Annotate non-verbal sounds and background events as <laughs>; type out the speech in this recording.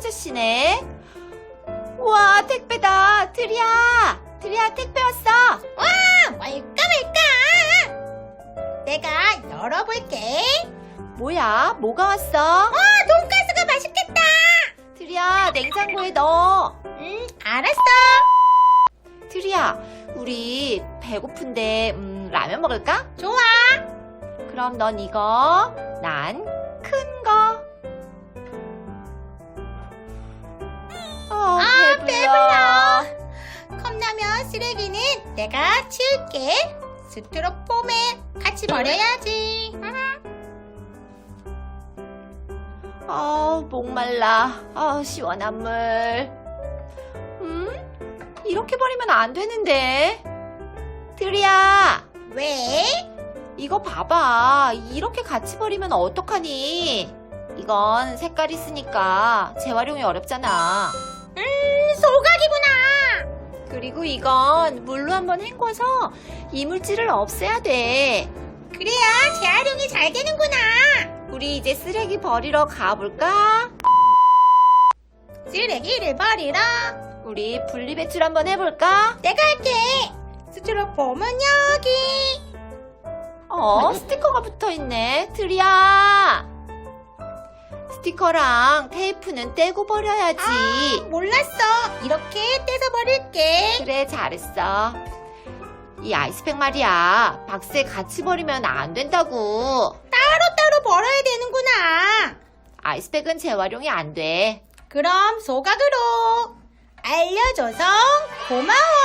아저씨네. 우와, 택배다. 트리야. 트리야, 택배 왔어. 와, 뭘까 말까? 내가 열어볼게. 뭐야, 뭐가 왔어? 와, 돈가스가 맛있겠다. 트리야, 냉장고에 넣어. 응, 알았어. 트리야, 우리 배고픈데, 음, 라면 먹을까? 좋아. 그럼 넌 이거, 난 큰 내가 치울게. 스티로폼에 같이 버려야지. <laughs> 아, 목말라. 아, 시원한 물. 음? 이렇게 버리면 안 되는데. 트리야, 왜? 이거 봐봐. 이렇게 같이 버리면 어떡하니? 이건 색깔 있으니까 재활용이 어렵잖아. 그리고 이건 물로 한번 헹궈서 이물질을 없애야 돼. 그래야 재활용이 잘 되는구나. 우리 이제 쓰레기 버리러 가볼까? 쓰레기를 버리러 우리 분리배출 한번 해볼까? 내가 할게. 스티로폼은 여기. 어, <laughs> 스티커가 붙어 있네. 트리야. 스티커랑 테이프는 떼고 버려야지. 몰랐어. 이렇게 떼서 버릴게. 그래, 잘했어. 이 아이스팩 말이야. 박스에 같이 버리면 안 된다고. 따로따로 버려야 되는구나. 아이스팩은 재활용이 안 돼. 그럼 소각으로 알려줘서 고마워.